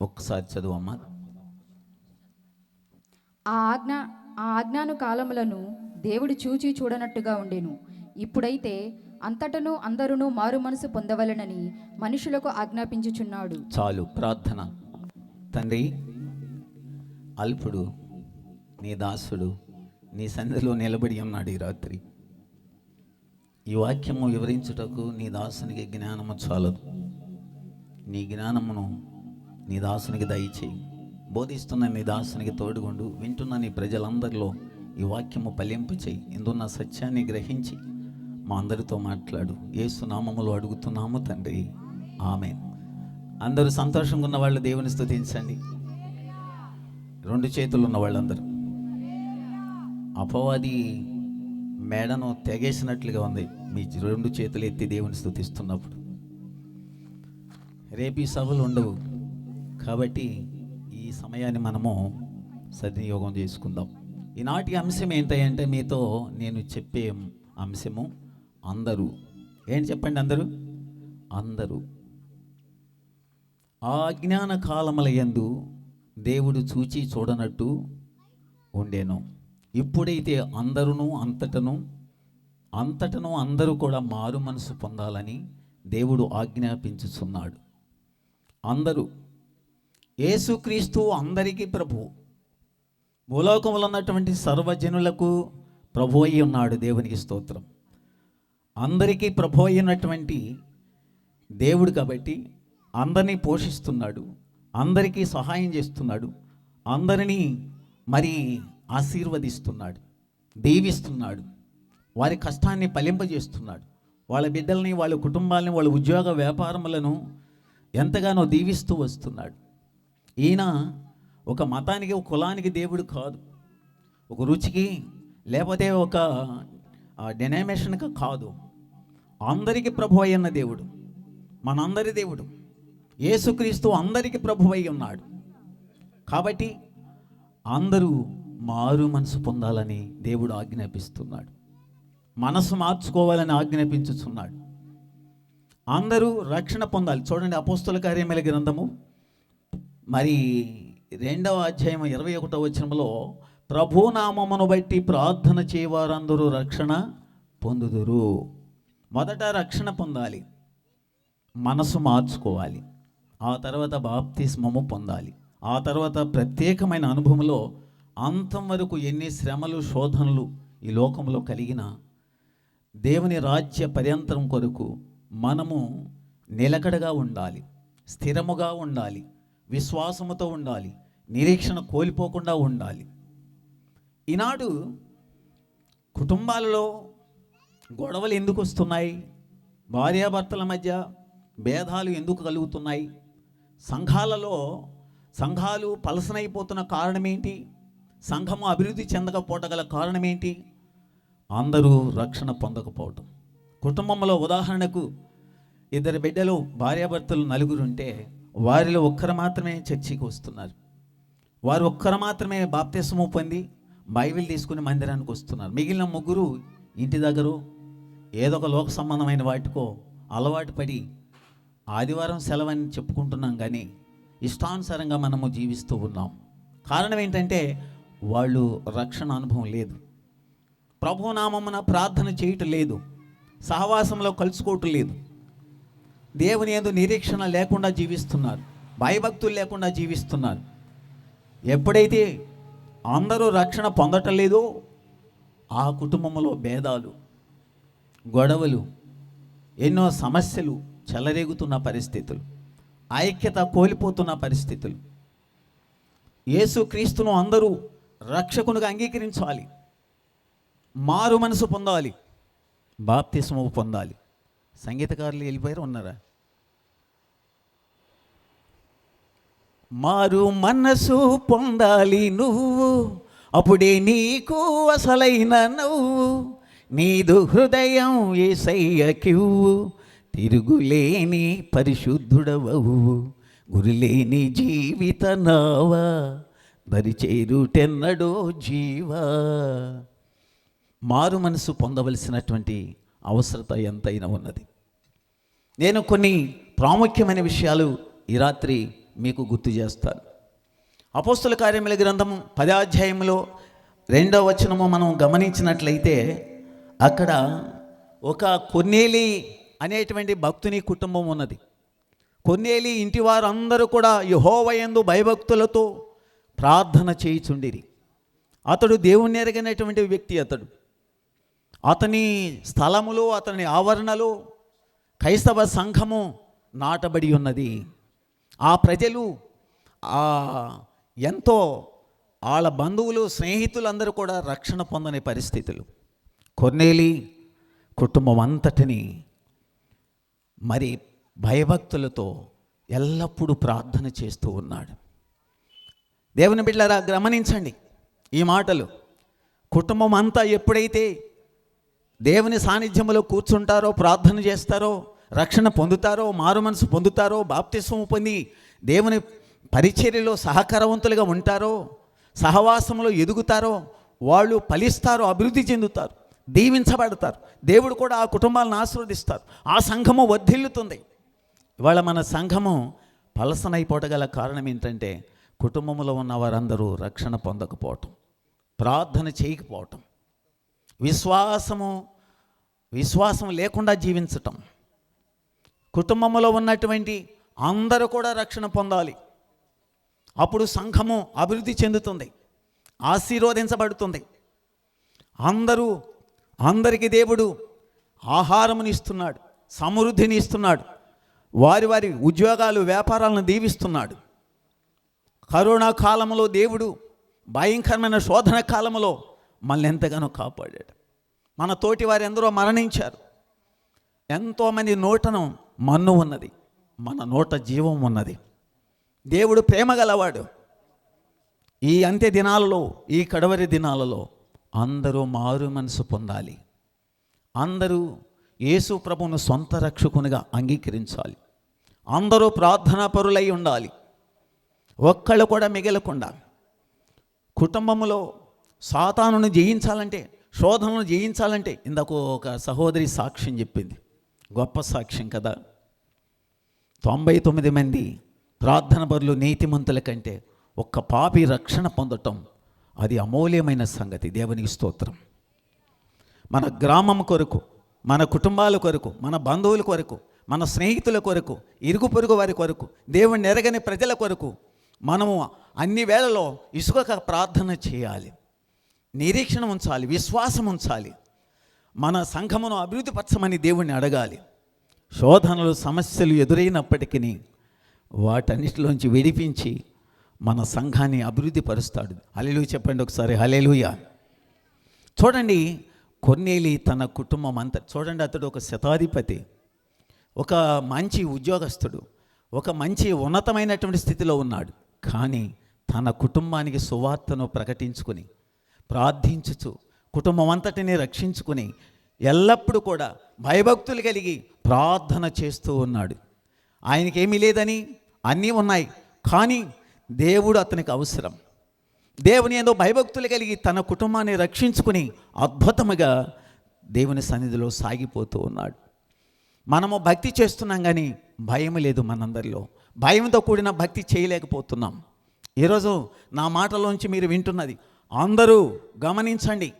ఒక్కసారి చదువమ్మా. ఆ ఆజ్ఞ ఆ ఆజ్ఞాను కాలములను దేవుడు చూచి చూడనట్టుగా ఉండెను. ఇప్పుడైతే అంతటను అందరును మారు మనసు పొందవలెనని మనుషులకు ఆజ్ఞాపించుచున్నాడు. చాలు ప్రార్థన. తండ్రి అల్పుడు నీ దాసుడు నీ సన్నిధిలో నిలబడి ఉన్నాడు ఈ రాత్రి. ఈ వాక్యము వివరించుటకు నీ దాసునికి జ్ఞానము చాలదు. నీ జ్ఞానమును నీ దాసునికి దయచేయి. బోధిస్తున్న నీ దాసునికి తోడుగుండు. వింటున్న నీ ప్రజలందరిలో ఈ వాక్యము పలింపు చేయి ఇందున్న సత్యాన్ని గ్రహించి మా అందరితో మాట్లాడు. ఏసు నామములు అడుగుతున్నాము తండ్రి. ఆమె అందరూ సంతోషంగా ఉన్న వాళ్ళు దేవుని స్థుతించండి రెండు చేతులు ఉన్న వాళ్ళందరూ. అపవాది మేడను తెగేసినట్లుగా ఉంది. మీ రెండు చేతులు ఎత్తి దేవుని స్థుతిస్తున్నప్పుడు రేపు ఈ సభలు ఉండవు. కాబట్టి ఈ సమయాన్ని మనము సద్వినియోగం చేసుకుందాం. ఈనాటి అంశం ఏంటంటే మీతో నేను చెప్పే అంశము అందరూ. ఏంటి చెప్పండి అందరూ? అందరూ. ఆ అజ్ఞాన కాలముల యందు దేవుడు చూచి చూడనట్టు ఉండేను. ఇప్పుడైతే అందరును అంతటను అంతటను అందరూ కూడా మారు మనసు పొందాలని దేవుడు ఆజ్ఞాపించుచున్నాడు. అందరూ యేసుక్రీస్తు అందరికీ ప్రభు. భూలోకంలో ఉన్నటువంటి సర్వజనులకు ప్రభు అయి ఉన్నాడు దేవునికి స్తోత్రం. అందరికీ ప్రభు అయినటువంటి దేవుడు కాబట్టి అందరినీ పోషిస్తున్నాడు అందరికీ సహాయం చేస్తున్నాడు అందరినీ మరి ఆశీర్వదిస్తున్నాడు దీవిస్తున్నాడు వారి కష్టాన్ని ఫలింపజేస్తున్నాడు వాళ్ళ బిడ్డల్ని వాళ్ళ కుటుంబాలని వాళ్ళ ఉద్యోగ వ్యాపారములను ఎంతగానో దీవిస్తూ వస్తున్నాడు. ఈయన ఒక మతానికి ఒక కులానికి దేవుడు కాదు. ఒక రుచికి లేకపోతే ఒక డెనామేషన్కి కాదు. అందరికీ ప్రభు అయిన దేవుడు. మనందరి దేవుడు. యేసుక్రీస్తు అందరికీ ప్రభు అయి ఉన్నాడు. కాబట్టి అందరూ మారు మనసు పొందాలని దేవుడు ఆజ్ఞాపిస్తున్నాడు. మనసు మార్చుకోవాలని ఆజ్ఞాపించుచున్నాడు. అందరూ రక్షణ పొందాలి. చూడండి అపోస్తుల కార్యమేల గ్రంథము. మరి రెండవ అధ్యాయం ఇరవై ఒకటో వచనంలో ప్రభునామమును బట్టి ప్రార్థన చేయవారందరూ రక్షణ పొందుదురు. మొదట రక్షణ పొందాలి. మనసు మార్చుకోవాలి. ఆ తర్వాత బాప్తిస్మము పొందాలి. ఆ తర్వాత ప్రత్యేకమైన అనుభవంలో అంతం వరకు ఎన్ని శ్రమలు శోధనలు ఈ లోకంలో కలిగిన దేవుని రాజ్య పర్యంతరం కొరకు మనము నిలకడగా ఉండాలి. స్థిరముగా ఉండాలి. విశ్వాసముతో ఉండాలి నిరీక్షణ కోల్పోకుండా ఉండాలి. ఈనాడు కుటుంబాలలో గొడవలు ఎందుకు వస్తున్నాయి? భార్యాభర్తల మధ్య భేదాలు ఎందుకు కలుగుతున్నాయి? సంఘాలలో సంఘాలు పలసనైపోతున్న కారణం సంఘము అభివృద్ధి చెందకపోవటగల కారణం ఏంటి అందరూ రక్షణ పొందకపోవటం. కుటుంబంలో ఉదాహరణకు ఇద్దరు బిడ్డలు భార్యాభర్తలు నలుగురు ఉంటే వారిలో ఒక్కరు మాత్రమే చర్చికి వస్తున్నారు. వారు ఒక్కరు మాత్రమే బాప్తిస్మము పొంది బైబిల్ తీసుకుని మందిరానికి వస్తున్నారు. మిగిలిన ముగ్గురు ఇంటి దగ్గర ఏదో ఒక లోక సంబంధమైన వాటికో అలవాటు పడి ఆదివారం సెలవని చెప్పుకుంటున్నాం కానీ ఇష్టానుసారంగా మనము జీవిస్తూ ఉన్నాం. కారణం ఏంటంటే వాళ్ళు రక్షణ అనుభవం లేదు. ప్రభునామమున ప్రార్థన చేయటం లేదు. సహవాసంలో కలుసుకోవటం లేదు. దేవుని ఎందు నిరీక్షణ లేకుండా జీవిస్తున్నారు. భయభక్తులు లేకుండా జీవిస్తున్నారు. ఎప్పుడైతే అందరూ రక్షణ పొందటం లేదో ఆ కుటుంబంలో భేదాలు గొడవలు ఎన్నో సమస్యలు చెలరేగుతున్న పరిస్థితులు ఐక్యత కోల్పోతున్న పరిస్థితులు. యేసుక్రీస్తును అందరూ రక్షకునిగా అంగీకరించాలి. మారు మనసు పొందాలి. బాప్తిస్మము పొందాలి. సంగీతకారులు వెళ్ళిపోయారు? ఉన్నారా? మారు మనసు పొందాలి నువ్వు. అప్పుడే నీకు అసలైన నువ్వు. నీదు హృదయం ఏసయ్యకివ్వు. తిరుగులేని పరిశుద్ధుడవవు. గురిలేని జీవిత నావా. దరిచేరుటెన్నడో జీవా. మారు మనసు పొందవలసినటువంటి అవసరత ఎంతైనా ఉన్నది. నేను కొన్ని ప్రాముఖ్యమైన విషయాలు ఈ రాత్రి మీకు గుర్తు చేస్తాను. అపోస్తుల కార్యముల గ్రంథం పదాధ్యాయంలో రెండవ వచనము మనం గమనించినట్లయితే అక్కడ ఒక కొన్నేలి అనేటువంటి భక్తుని కుటుంబం ఉన్నది. కొన్నేలి ఇంటి వారందరూ కూడా యహోవయందు భయభక్తులతో ప్రార్థన చేయుచుండిరి. అతడు దేవుణ్ణి ఎరగినటువంటి వ్యక్తి అతడు. అతని స్థలములో అతని ఆవరణలో క్రైస్తవ సంఘము నాటబడి ఉన్నది. ఆ ప్రజలు ఆ ఎంతో వాళ్ళ బంధువులు స్నేహితులందరూ కూడా రక్షణ పొందని పరిస్థితులు. కొన్నేలి కుటుంబం అంతటిని మరి భయభక్తులతో ఎల్లప్పుడూ ప్రార్థన చేస్తూ ఉన్నాడు. దేవుని బిడ్డలారా గమనించండి ఈ మాటలు. కుటుంబం అంతా ఎప్పుడైతే దేవుని సాన్నిధ్యంలో కూర్చుంటారో ప్రార్థన చేస్తారో రక్షణ పొందుతారో మారు మనసు పొందుతారో బాప్తిస్వం పొంది దేవుని పరిచర్యలో సహకారవంతులుగా ఉంటారో సహవాసంలో ఎదుగుతారో వాళ్ళు ఫలిస్తారో అభివృద్ధి చెందుతారు దీవించబడతారు. దేవుడు కూడా ఆ కుటుంబాలను ఆశీర్వదిస్తారు. ఆ సంఘము వర్ధిల్లుతుంది. ఇవాళ మన సంఘము పలసనైపోటగల కారణం ఏంటంటే కుటుంబంలో ఉన్న వారందరూ రక్షణ పొందకపోవటం ప్రార్థన చేయకపోవటం విశ్వాసము విశ్వాసం లేకుండా జీవించటం. కుటుంబంలో ఉన్నటువంటి అందరూ కూడా రక్షణ పొందాలి. అప్పుడు సంఘము అభివృద్ధి చెందుతుంది ఆశీర్వదించబడుతుంది. అందరూ అందరికీ దేవుడు ఆహారముని ఇస్తున్నాడు సమృద్ధిని ఇస్తున్నాడు వారి వారి ఉద్యోగాలు వ్యాపారాలను దీవిస్తున్నాడు. కరోనా కాలంలో దేవుడు భయంకరమైన శోధన కాలంలో మనల్ని ఎంతగానో కాపాడాడు. మన తోటి వారు ఎందరో మరణించారు. ఎంతోమంది నూటనం మన్ను ఉన్నది మన నోట జీవం ఉన్నది. దేవుడు ప్రేమ గలవాడు. ఈ అంత్య దినాలలో ఈ కడవరి దినాలలో అందరూ మారు మనసు పొందాలి. అందరూ యేసు ప్రభును సొంత రక్షకునిగా అంగీకరించాలి. అందరూ ప్రార్థనా పరులై ఉండాలి. ఒక్కళ్ళు కూడా మిగలకుండా. కుటుంబంలో సాతానును జయించాలంటే శోధనను జయించాలంటే ఇందాక ఒక సహోదరి సాక్ష్యం చెప్పింది. గొప్ప సాక్ష్యం కదా. తొంభై తొమ్మిది మంది ప్రార్థన బరులు నీతిమంతుల కంటే ఒక్క పాపి రక్షణ పొందటం అది అమూల్యమైన సంగతి. దేవునికి స్తోత్రం. మన గ్రామం కొరకు మన కుటుంబాల కొరకు మన బంధువుల కొరకు మన స్నేహితుల కొరకు ఇరుగు పొరుగు వారి కొరకు దేవుని ఎరగని ప్రజల కొరకు మనము అన్ని వేళలో ఇసుక ప్రార్థన చేయాలి. నిరీక్షణ ఉంచాలి విశ్వాసం ఉంచాలి. మన సంఘమును అభివృద్ధిపరచమని దేవుణ్ణి అడగాలి. శోధనలు సమస్యలు ఎదురైనప్పటికీ వాటన్నిటిలోంచి విడిపించి మన సంఘాన్ని అభివృద్ధి పరుస్తాడు హలేలు చెప్పండి ఒకసారి హలేలుయ చూడండి కొన్నేలి తన కుటుంబం అంతా చూడండి అతడు ఒక శతాధిపతి ఒక మంచి ఉద్యోగస్తుడు ఒక మంచి ఉన్నతమైనటువంటి స్థితిలో ఉన్నాడు. కానీ తన కుటుంబానికి సువార్తను ప్రకటించుకుని ప్రార్థించుచు కుటుంబం అంతటిని రక్షించుకుని ఎల్లప్పుడూ కూడా భయభక్తులు కలిగి ప్రార్థన చేస్తూ ఉన్నాడు. ఆయనకి ఏమీ లేదని అన్నీ ఉన్నాయి. కానీ దేవుడు అతనికి అవసరం. దేవుని ఏదో భయభక్తులు కలిగి తన కుటుంబాన్ని రక్షించుకుని అద్భుతముగా దేవుని సన్నిధిలో సాగిపోతూ ఉన్నాడు. మనము భక్తి చేస్తున్నాం కానీ భయం లేదు మనందరిలో. భయంతో కూడిన భక్తి చేయలేకపోతున్నాం. ఈరోజు నా మాటలోంచి మీరు వింటున్నది అందరూ గమనించండి.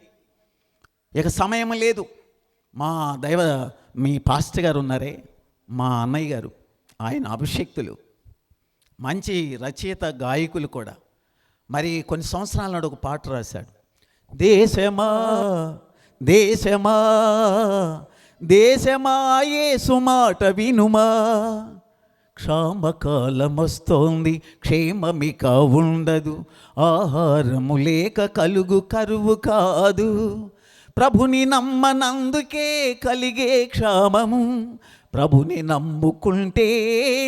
ఇక సమయం లేదు. మా దైవ మీ పాస్టర్ గారు ఉన్నారే మా అన్నయ్య గారు ఆయన అభిషక్తులు. మంచి రచయిత గాయకులు కూడా. మరి కొన్ని సంవత్సరాల నాడు ఒక పాట రాశాడు. దేశమా దేశమా దేశమా యేసు మాట వినుమా. క్షామకాలమొస్తోంది క్షేమమిక ఉండదు. ఆహారము లేక కలుగు కరువు కాదు. ప్రభుని నమ్మనందుకే కలిగే క్షామము. ప్రభుని నమ్ముకుంటే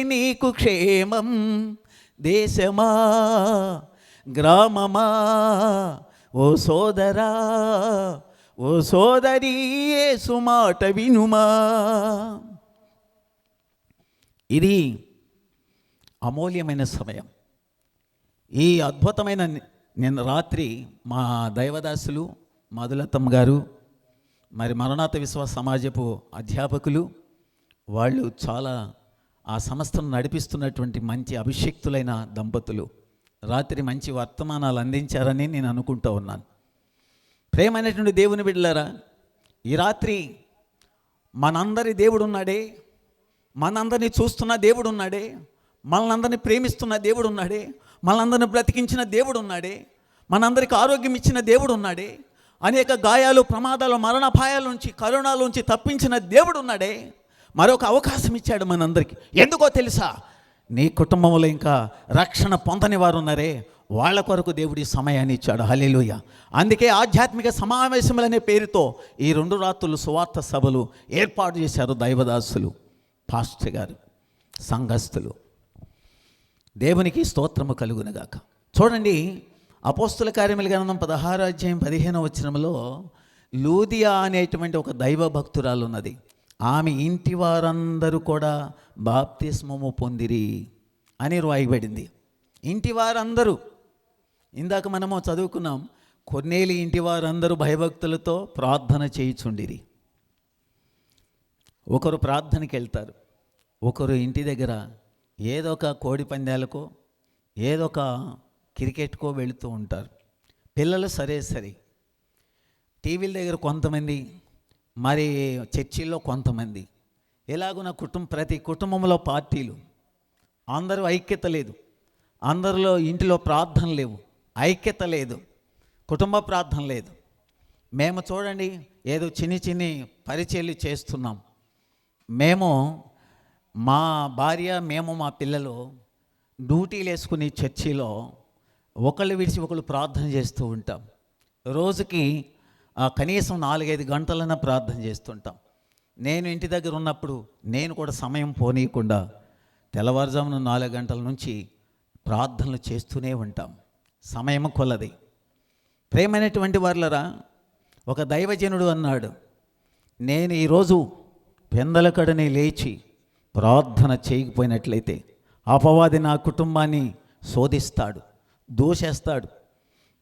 నీకు క్షేమం. దేశమా గ్రామమా ఓ సోదరా ఓ సోదరీ సుమాట వినుమా. ఇది అమూల్యమైన సమయం. ఈ అద్భుతమైన నిన్న రాత్రి మా దైవదాసులు మధులతమ్మ గారు మరి మరణాత విశ్వాస సమాజపు అధ్యాపకులు వాళ్ళు చాలా ఆ సంస్థను నడిపిస్తున్నటువంటి మంచి అభిషక్తులైన దంపతులు. రాత్రి మంచి వర్తమానాలు అందించారని నేను అనుకుంటూ ఉన్నాను. ప్రేమైనటువంటి దేవుని బిడ్డలారా ఈ రాత్రి మనందరి దేవుడు ఉన్నాడే మనందరినీ చూస్తున్న దేవుడు ఉన్నాడే మనందరినీ ప్రేమిస్తున్న దేవుడు ఉన్నాడే మనందరిని బ్రతికించిన దేవుడు ఉన్నాడే మనందరికి ఆరోగ్యం ఇచ్చిన దేవుడు ఉన్నాడే అనేక గాయాలు ప్రమాదాలు మరణభాయాల నుంచి కరోనాల నుంచి తప్పించిన దేవుడు ఉన్నాడే. మరొక అవకాశం ఇచ్చాడు మనందరికి. ఎందుకో తెలుసా? నీ కుటుంబంలో ఇంకా రక్షణ పొందని వారు ఉన్నారే. వాళ్ళ కొరకు దేవుడి సమయాన్ని ఇచ్చాడు. హలేలుయ అందుకే ఆధ్యాత్మిక సమావేశములనే పేరుతో ఈ రెండు రాత్రులు సువార్త సభలు ఏర్పాటు చేశారు దైవదాసులు పాస్టర్ గారు సంఘస్థులు. దేవునికి స్తోత్రము కలుగునగాక. చూడండి అపోస్తుల కార్యముల గ్రంథం పదహారు అధ్యాయం పదిహేను వచ్చినంలో లూదియా అనేటువంటి ఒక దైవ భక్తురాలు ఉన్నది ఆమె ఇంటి వారందరూ కూడా బాప్తిస్మము పొందిరి అని రాయబడింది. ఇంటి వారందరూ ఇందాక మనము చదువుకున్నాం కొన్నేలి ఇంటి వారందరూ భయభక్తులతో ప్రార్థన చేయుచుండిరి. ఒకరు ప్రార్థనకి వెళ్తారు. ఒకరు ఇంటి దగ్గర ఏదో ఒక కోడి పందాలకో ఏదో ఒక క్రికెట్కో వెళుతూ ఉంటారు. పిల్లలు సరే సరే. టీవీల దగ్గర కొంతమంది మరి చర్చిల్లో కొంతమంది. ఎలాగున్న కుటుంబ ప్రతి కుటుంబంలో పార్టీలు. అందరూ ఐక్యత లేదు. అందరిలో ఇంటిలో ప్రార్థన లేవు. ఐక్యత లేదు. కుటుంబ ప్రార్థన లేదు. మేము చూడండి ఏదో చిన్ని చిన్ని పరిచయలు చేస్తున్నాం. మేము మా భార్య మేము మా పిల్లలు డ్యూటీలు వేసుకుని చర్చిలో ఒకళ్ళు విడిచి ఒకళ్ళు ప్రార్థన చేస్తూ ఉంటాం. రోజుకి కనీసం నాలుగైదు గంటలైనా ప్రార్థన చేస్తుంటాం. నేను ఇంటి దగ్గర ఉన్నప్పుడు నేను కూడా సమయం పోనీయకుండా తెల్లవారుజామున నాలుగు గంటల నుంచి ప్రార్థనలు చేస్తూనే ఉంటాం. సమయం కొలది. ప్రేమైనటువంటి వార్లరా ఒక దైవజనుడు అన్నాడు నేను ఈరోజు పెందలకడని లేచి ప్రార్థన చేయకపోయినట్లయితే అపవాది నా కుటుంబాన్ని శోధిస్తాడు. దూషేస్తాడు.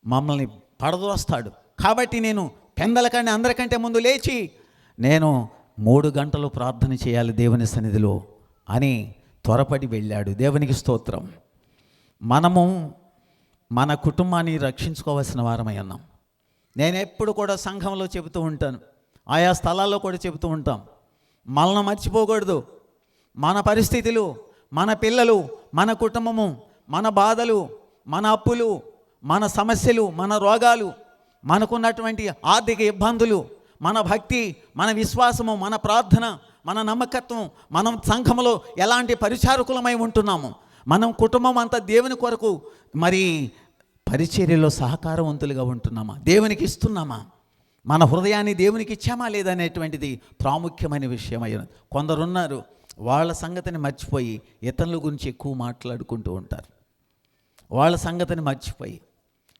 మమ్మల్ని పడదోస్తాడు. కాబట్టి నేను పెందలకడిని అందరికంటే ముందు లేచి నేను మూడు గంటలు ప్రార్థన చేయాలి దేవుని సన్నిధిలో అని త్వరపడి వెళ్ళాడు. దేవునికి స్తోత్రం. మనము మన కుటుంబాన్ని రక్షించుకోవాల్సిన వారమై ఉన్నాం. నేను ఎప్పుడు కూడా సంఘంలో చెబుతూ ఉంటాను. ఆయా స్థలాల్లో కూడా చెబుతూ ఉంటాం. మనల్ని మర్చిపోకూడదు. మన పరిస్థితులు మన పిల్లలు మన కుటుంబము మన బాధలు మన అప్పులు మన సమస్యలు మన రోగాలు మనకున్నటువంటి ఆర్థిక ఇబ్బందులు మన భక్తి మన విశ్వాసము మన ప్రార్థన మన నమ్మకత్వం మనం సంఘములో ఎలాంటి పరిచారకులమై ఉంటున్నాము? మనం కుటుంబం అంతా దేవుని కొరకు మరి పరిచర్యలో సహకారవంతులుగా ఉంటున్నామా? దేవునికి ఇస్తున్నామా? మన హృదయాన్ని దేవునికి ఇచ్చామా లేదనేటువంటిది ప్రాముఖ్యమైన విషయం అయినది కొందరున్నారు వాళ్ళ సంగతిని మర్చిపోయి ఇతరుల గురించి ఎక్కువ మాట్లాడుకుంటూ ఉంటారు. వాళ్ళ సంగతిని మర్చిపోయి.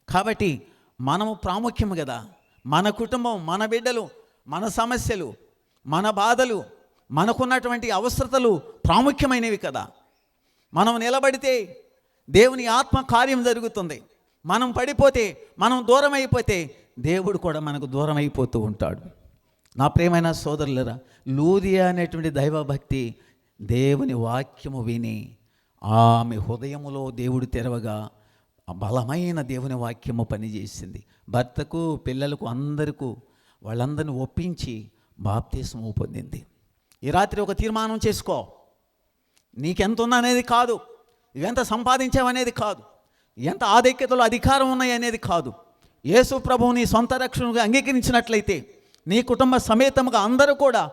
కాబట్టి మనము ప్రాముఖ్యం కదా మన కుటుంబం మన బిడ్డలు మన సమస్యలు మన బాధలు మనకున్నటువంటి అవసరతలు ప్రాముఖ్యమైనవి కదా. మనం నిలబడితే దేవుని ఆత్మ కార్యం జరుగుతుంది. మనం పడిపోతే మనం దూరం అయిపోతే దేవుడు కూడా మనకు దూరం అయిపోతూ ఉంటాడు. నా ప్రేమైన సోదరులరా లూదియా అనేటువంటి దైవభక్తి దేవుని వాక్యము విని ఆమె హృదయములో దేవుడు తెరవగా బలమైన దేవుని వాక్యము పనిచేసింది. భర్తకు పిల్లలకు అందరికీ వాళ్ళందరిని ఒప్పించి బాప్తీసము పొందింది. ఈ రాత్రి ఒక తీర్మానం చేసుకో. నీకెంత ఉందనేది కాదు. ఎంత సంపాదించావనేది కాదు. ఎంత ఆధిక్యతలో అధికారం ఉన్నాయి అనేది కాదు. యేసు ప్రభువు నీ సొంత రక్షణగా అంగీకరించినట్లయితే నీ కుటుంబ సమేతముగా అందరూ కూడా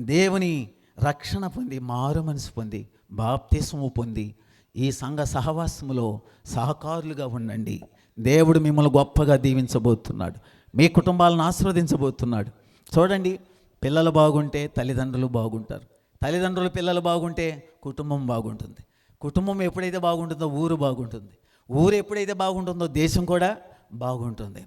దేవుని రక్షణ పొంది మారు మనసు పొంది బాప్తిస్మము పొంది ఈ సంఘ సహవాసములో సహకారులుగా ఉండండి. దేవుడు మిమ్మల్ని గొప్పగా దీవించబోతున్నాడు. మీ కుటుంబాలను ఆశీర్వదించబోతున్నాడు. చూడండి పిల్లలు బాగుంటే తల్లిదండ్రులు బాగుంటారు. తల్లిదండ్రులు పిల్లలు బాగుంటే కుటుంబం బాగుంటుంది. కుటుంబం ఎప్పుడైతే బాగుంటుందో ఊరు బాగుంటుంది. ఊరు ఎప్పుడైతే బాగుంటుందో దేశం కూడా బాగుంటుంది.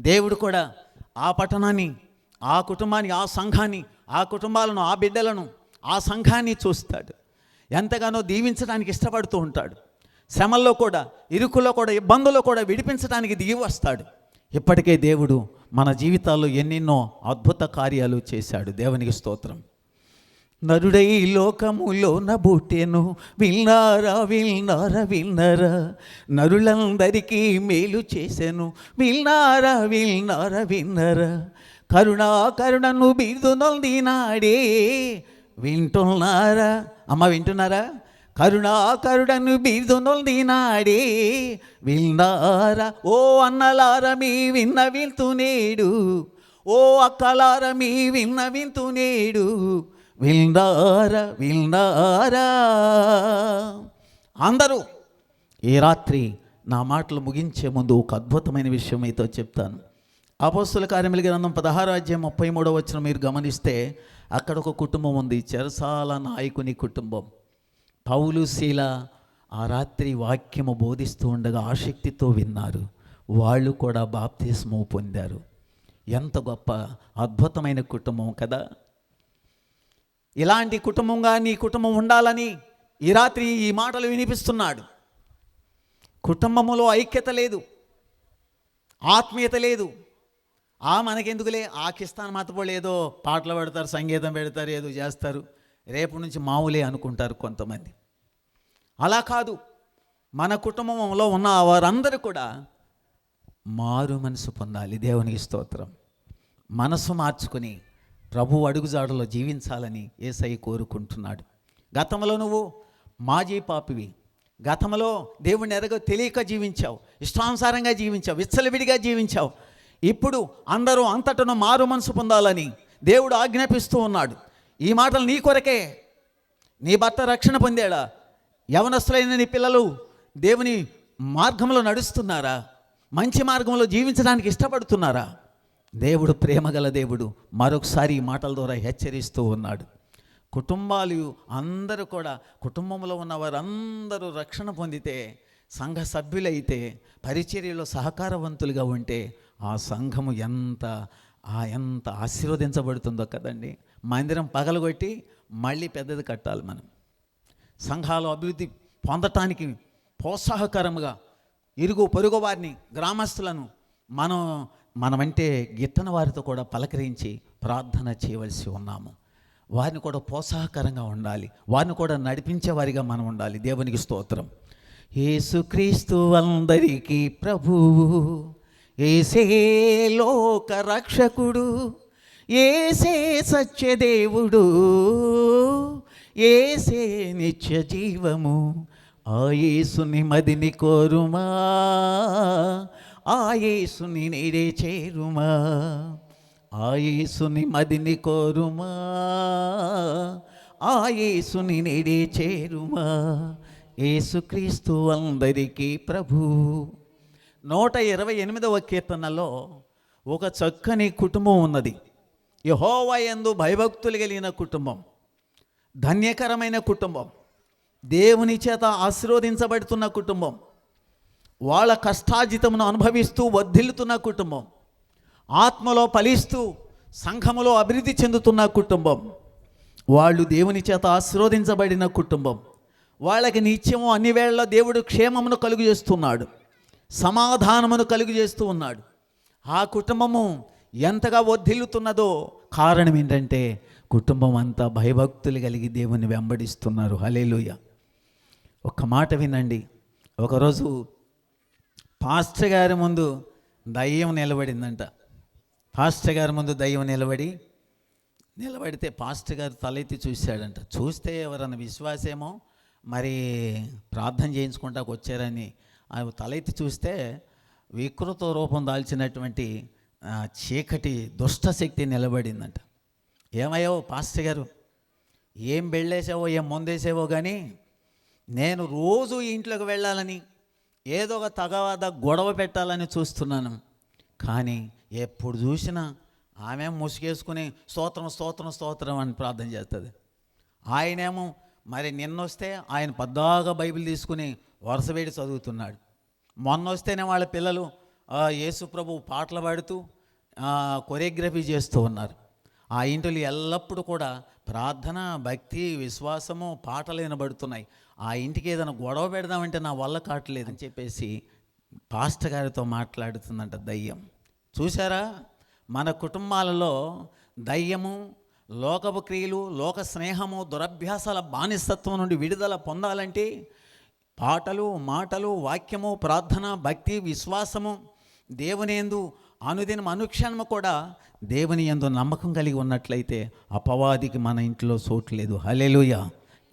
దేవుడు కూడా ఆ పట్టణాన్ని ఆ కుటుంబాన్ని ఆ సంఘాన్ని ఆ కుటుంబాలను ఆ బిడ్డలను ఆ సంఘాన్ని చూస్తాడు. ఎంతగానో దీవించడానికి ఇష్టపడుతూ ఉంటాడు. శ్రమల్లో కూడా ఇరుకులో కూడా ఇబ్బందుల్లో కూడా విడిపించడానికి దిగి వస్తాడు. ఇప్పటికే దేవుడు మన జీవితాల్లో ఎన్నెన్నో అద్భుత కార్యాలు చేశాడు. దేవునికి స్తోత్రం. నరుడై లోకములో బుట్టెను విన్నారా విన్నారా విన్నరా నరులందరికీ మేలు చేశాను విన్నారా విన్నారా విన్నరా కరుణా కరుణను బిరుదు నొందినాడే వింటున్నారా అమ్మ వింటున్నారా? కరుణాకరుడను కరుణను బిరుదు విన్నారా? ఓ అన్నలార మీ విన్న వింటునేడు ఓ అక్కలార మీ విన్న వింటునేడు విన్నారా విన్నారా? అందరూ ఈ రాత్రి నా మాటలు ముగించే ముందు ఒక అద్భుతమైన విషయం మీతో చెప్తాను. అపోస్తుల కార్యముల గ్రంథం పదహారు అధ్యాయం ముప్పై మూడో వచ్చిన మీరు గమనిస్తే అక్కడ ఒక కుటుంబం ఉంది చెరసాల నాయకుని కుటుంబం. పౌలు శీల ఆ రాత్రి వాక్యము బోధిస్తూ ఉండగా ఆసక్తితో విన్నారు. వాళ్ళు కూడా బాప్తిస్మము పొందారు. ఎంత గొప్ప అద్భుతమైన కుటుంబం కదా. ఇలాంటి కుటుంబంగా నీ కుటుంబం ఉండాలని ఈ రాత్రి ఈ మాటలు వినిపిస్తున్నాడు. కుటుంబములో ఐక్యత లేదు ఆత్మీయత లేదు. ఆ మనకెందుకులే? ఆకిస్తాన్ మతపోళ్ళు ఏదో పాటలు పెడతారు సంగీతం పెడతారు ఏదో చేస్తారు. రేపు నుంచి మామూలే అనుకుంటారు కొంతమంది. అలా కాదు. మన కుటుంబంలో ఉన్న వారందరూ కూడా మారు మనసు పొందాలి. దేవునికి స్తోత్రం. మనసు మార్చుకుని ప్రభు అడుగుజాడలో జీవించాలని ఏసై కోరుకుంటున్నాడు. గతంలో నువ్వు మాజీ పాపివి. గతంలో దేవుని ఎరగ తెలియక జీవించావు. ఇష్టానుసారంగా జీవించావు. విచ్చలవిడిగా జీవించావు. ఇప్పుడు అందరూ అంతటను మారు మనసు పొందాలని దేవుడు ఆజ్ఞాపిస్తూ ఉన్నాడు. ఈ మాటలు నీ కొరకే. నీ భర్త రక్షణ పొందాడా యవనస్తులైన నీ పిల్లలు దేవుని మార్గంలో నడుస్తున్నారా? మంచి మార్గంలో జీవించడానికి ఇష్టపడుతున్నారా? దేవుడు ప్రేమగల దేవుడు మరొకసారి ఈ మాటల ద్వారా హెచ్చరిస్తూ ఉన్నాడు. కుటుంబాలు అందరూ కూడా కుటుంబంలో ఉన్న వారందరూ రక్షణ పొందితే సంఘ సభ్యులైతే పరిచర్యలో సహకారవంతులుగా ఉంటే ఆ సంఘము ఎంత ఆ ఎంత ఆశీర్వదించబడుతుందో కదండి. మందిరం పగలగొట్టి మళ్ళీ పెద్దది కట్టాలి మనం. సంఘాలు అభివృద్ధి పొందటానికి ప్రోత్సాహకరముగా ఇరుగు పొరుగు వారిని గ్రామస్తులను మనం మనమంటే గిత్తన వారితో కూడా పలకరించి ప్రార్థన చేయవలసి ఉన్నాము. వారిని కూడా ప్రోత్సాహకరంగా ఉండాలి. వారిని కూడా నడిపించే వారిగా మనం ఉండాలి. దేవునికి స్తోత్రం. యేసుక్రీస్తు అందరికీ ప్రభువు. ఏసే లోక రక్షకుడు ఏసే సత్యదేవుడు ఏసే నిత్య జీవము ఆ యేసుని మదిని కోరుమా ఆ యేసుని నేడే చేరుమా ఆ యేసుని మదిని కోరుమా ఆ యేసుని నీడే చేరుమా. యేసుక్రీస్తు అందరికీ ప్రభు. నూట ఇరవై ఎనిమిదవ కీర్తనలో ఒక చక్కని కుటుంబం ఉన్నది. యహోవా యందు భయభక్తులు కలిగిన కుటుంబం ధన్యకరమైన కుటుంబం దేవుని చేత ఆశీర్వదించబడుతున్న కుటుంబం వాళ్ళ కష్టాజితమును అనుభవిస్తూ వర్ధిల్లుతున్న కుటుంబం ఆత్మలో ఫలిస్తూ సంఘములో అభివృద్ధి చెందుతున్న కుటుంబం వాళ్ళు దేవుని చేత ఆశీర్వదించబడిన కుటుంబం. వాళ్ళకి నిత్యము అన్ని వేళల్లో దేవుడు క్షేమమును కలుగు చేస్తున్నాడు సమాధానమును కలుగు చేస్తూ ఉన్నాడు. ఆ కుటుంబము ఎంతగా వర్ధిల్లుతున్నదో కారణం ఏంటంటే కుటుంబం అంతా భయభక్తులు కలిగి దేవుని వెంబడిస్తున్నారు. హలేలుయ ఒక్క మాట వినండి. ఒకరోజు పాస్టర్ గారి ముందు దయ్యం నిలబడిందంట. పాస్టర్ గారి ముందు దయ్యం నిలబడి నిలబడితే పాస్టర్ గారు తలెత్తి చూశాడంట. చూస్తే ఎవరన్నా విశ్వాసేమో మరి ప్రార్థన చేయించుకుంటాకు వచ్చారని ఆయన తలెత్తి చూస్తే వికృత రూపం దాల్చినటువంటి చీకటి దుష్ట శక్తి నిలబడిందంట. ఏమయ్యావో పాస్టర్ గారు ఏం వెళ్ళేసావో ఏం ముందేసావో కానీ నేను రోజు ఇంట్లోకి వెళ్ళాలని ఏదో ఒక తగవాద గొడవ పెట్టాలని చూస్తున్నాను. కానీ ఎప్పుడు చూసినా ఆమె ముసుగేసుకుని స్తోత్రం స్తోత్రం స్తోత్రం అని ప్రార్థన చేస్తుంది. ఆయనేమో మరి నిన్నొస్తే ఆయన పద్దాగా బైబిల్ తీసుకుని వరుసవేడి చదువుతున్నాడు. మొన్న వస్తేనే వాళ్ళ పిల్లలు యేసు ప్రభు పాటలు పాడుతూ కొరియోగ్రఫీ చేస్తూ ఉన్నారు. ఆ ఇంటిలో ఎల్లప్పుడూ కూడా ప్రార్థన భక్తి విశ్వాసము పాటలు వినబడుతున్నాయి. ఆ ఇంటికి ఏదైనా గొడవ పెడదామంటే నా వల్ల కావట్లేదు అని చెప్పేసి పాస్టర్ గారితో మాట్లాడుతుందంట దయ్యం. చూసారా మన కుటుంబాలలో దయ్యము లోకపు క్రియలు లోక స్నేహము దురభ్యాసాల బానిసత్వం నుండి విడుదల పొందాలంటే పాటలు మాటలు వాక్యము ప్రార్థన భక్తి విశ్వాసము దేవుని యందు అనుదినం అనుక్షణము కూడా దేవుని ఎందు నమ్మకం కలిగి ఉన్నట్లయితే అపవాదికి మన ఇంట్లో చోటు లేదు. హలేలుయ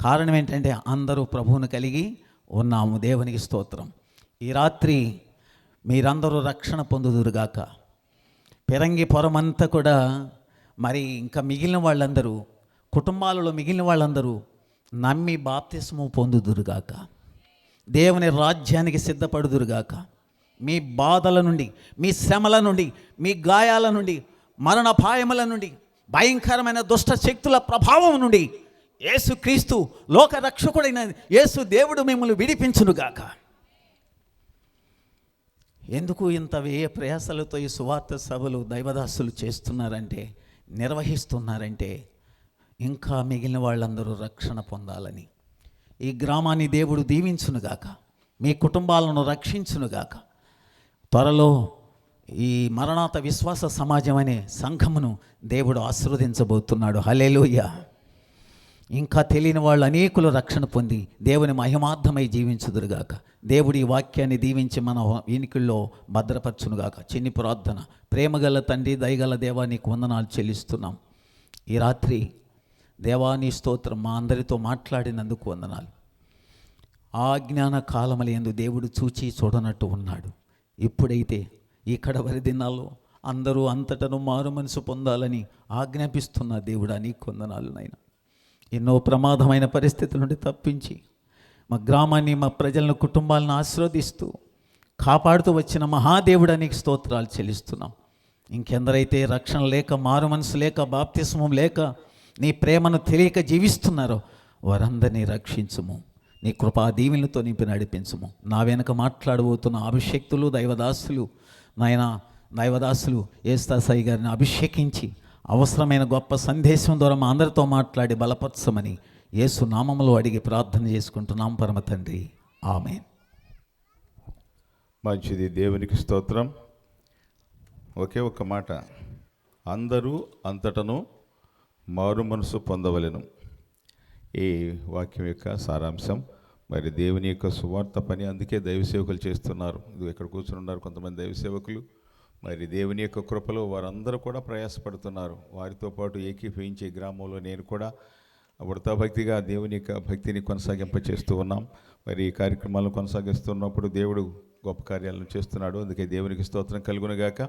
కారణం ఏంటంటే అందరూ ప్రభువును కలిగి ఉన్నాము. దేవునికి స్తోత్రం. ఈ రాత్రి మీరందరూ రక్షణ పొందుదురుగాక. పిరంగి పొరమంతా కూడా మరి ఇంకా మిగిలిన వాళ్ళందరూ కుటుంబాలలో మిగిలిన వాళ్ళందరూ నమ్మి బాప్తిస్ము పొందుదురుగాక. దేవుని రాజ్యానికి సిద్ధపడుదురుగాక. మీ బాధల నుండి మీ శ్రమల నుండి మీ గాయాల నుండి మరణపాయముల నుండి భయంకరమైన దుష్ట శక్తుల ప్రభావం నుండి యేసుక్రీస్తు లోక రక్షకుడైన యేసు దేవుడు మిమ్మల్ని విడిపించునుగాక. ఎందుకు ఇంత వ్యయ ప్రయాసలతో ఈ సువార్త సభలు దైవదాసులు చేస్తున్నారంటే నిర్వహిస్తున్నారంటే ఇంకా మిగిలిన వాళ్ళందరూ రక్షణ పొందాలని. ఈ గ్రామాన్ని దేవుడు దీవించునుగాక మీ కుటుంబాలను రక్షించునుగాక త్వరలో ఈ మరణాత విశ్వాస సమాజం అనే సంఘమును దేవుడు ఆశీర్వదించబోతున్నాడు. హలేలోయ ఇంకా తెలియని వాళ్ళు అనేకులు రక్షణ పొంది దేవుని మహిమార్థమై జీవించుదురుగాక. దేవుడి ఈ వాక్యాన్ని దీవించి మన ఈనికిల్లో భద్రపరచునుగాక. చిన్ని ప్రార్థన. ప్రేమగల తండ్రి దయగల దేవా నీకు వందనాలు చెల్లిస్తున్నాం. ఈ రాత్రి దేవాని స్తోత్రం మా అందరితో మాట్లాడినందుకు వందనాలు. ఆజ్ఞాన కాలమలేందు దేవుడు చూచి చూడనట్టు ఉన్నాడు. ఇప్పుడైతే ఇక్కడ వరి దినాల్లో అందరూ అంతటను మారు మనసు పొందాలని ఆజ్ఞాపిస్తున్న దేవుడా నీకు వందనాలు నైనా ఎన్నో ప్రమాదమైన పరిస్థితుల నుండి తప్పించి మా గ్రామాన్ని మా ప్రజలను కుటుంబాలను ఆశీర్వదిస్తూ కాపాడుతూ వచ్చిన మహాదేవుడా నీకు స్తోత్రాలు చెల్లిస్తున్నాం. ఇంకెందరైతే రక్షణ లేక మారు మనసు లేక బాప్తిస్మం లేక నీ ప్రేమను తెలియక జీవిస్తున్నారో వారందరినీ రక్షించుము. నీ కృపా దీవెనలతో నింపి నడిపించుము. నా వెనుక మాట్లాడబోతున్న అభిషక్తులు దైవదాసులు నాయన దైవదాసులు ఏస్తాసాయి గారిని అభిషేకించి అవసరమైన గొప్ప సందేశం ద్వారా మా అందరితో మాట్లాడి బలపరచమని యేసు నామములో అడిగి ప్రార్థన చేసుకుంటున్నాం పరమ తండ్రి. ఆమె మంచిది. దేవునికి స్తోత్రం. ఒకే ఒక మాట. అందరూ అంతటను మారు మనసు పొందవలెను. ఈ వాక్యం యొక్క సారాంశం. మరి దేవుని యొక్క సువార్త పని. అందుకే దైవ సేవకులు చేస్తున్నారు. ఇది ఇక్కడ కూర్చుని ఉన్నారు కొంతమంది దైవసేవకులు. మరి దేవుని యొక్క కృపలో వారందరూ కూడా ప్రయాసపడుతున్నారు. వారితో పాటు ఏకీభవించే గ్రామంలో నేను కూడా వృతాభక్తిగా దేవుని యొక్క భక్తిని కొనసాగింప చేస్తూ ఉన్నాం. మరి ఈ కార్యక్రమాలను కొనసాగిస్తున్నప్పుడు దేవుడు గొప్ప కార్యాలను చేస్తున్నాడు. అందుకే దేవునికి స్తోత్రం కలుగునగాక